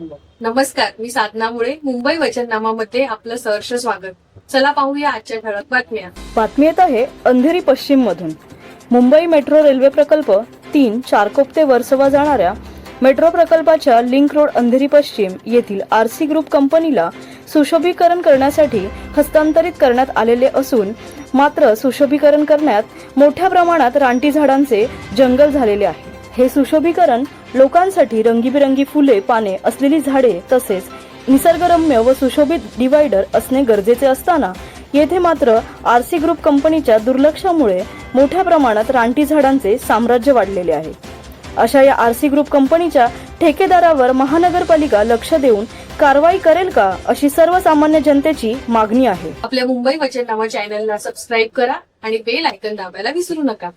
नमस्कार मी साधना मुळे मुंबई वचननामामध्ये आपलं सहर्ष स्वागत. चला पाहूया आजच्या ठळक बातम्या. बातमी येत आहे अंधेरी पश्चिम मधून मुंबई मेट्रो रेल्वे प्रकल्प तीन चारकोप ते वर्सोवा जाणाऱ्या मेट्रो प्रकल्पाच्या लिंक रोड अंधेरी पश्चिम येथील आरसी ग्रुप कंपनीला सुशोभीकरण करण्यासाठी हस्तांतरित करण्यात आलेले असून मात्र सुशोभीकरण करण्यात मोठ्या प्रमाणात रानटी झाडांचे जंगल झालेले आहे. हे सुशोभीकरण लोकांसाठी रंगीबिरंगी फुले पाने असलेली झाडे तसेच निसर्गरम्य व सुशोभित डिवायडर असणे गरजेचे असताना येथे मात्र आरसी ग्रुप कंपनीच्या दुर्लक्षामुळे मोठ्या प्रमाणात रानटी झाडांचे साम्राज्य वाढलेले आहे. अशा या आरसी ग्रुप कंपनीच्या ठेकेदारावर महानगरपालिका लक्ष देऊन कारवाई करेल का अशी सर्वसामान्य जनतेची मागणी आहे. आपल्या मुंबई वचननामा चॅनलला सबस्क्राईब करा आणि बेल आयकन दाबायला विसरू नका.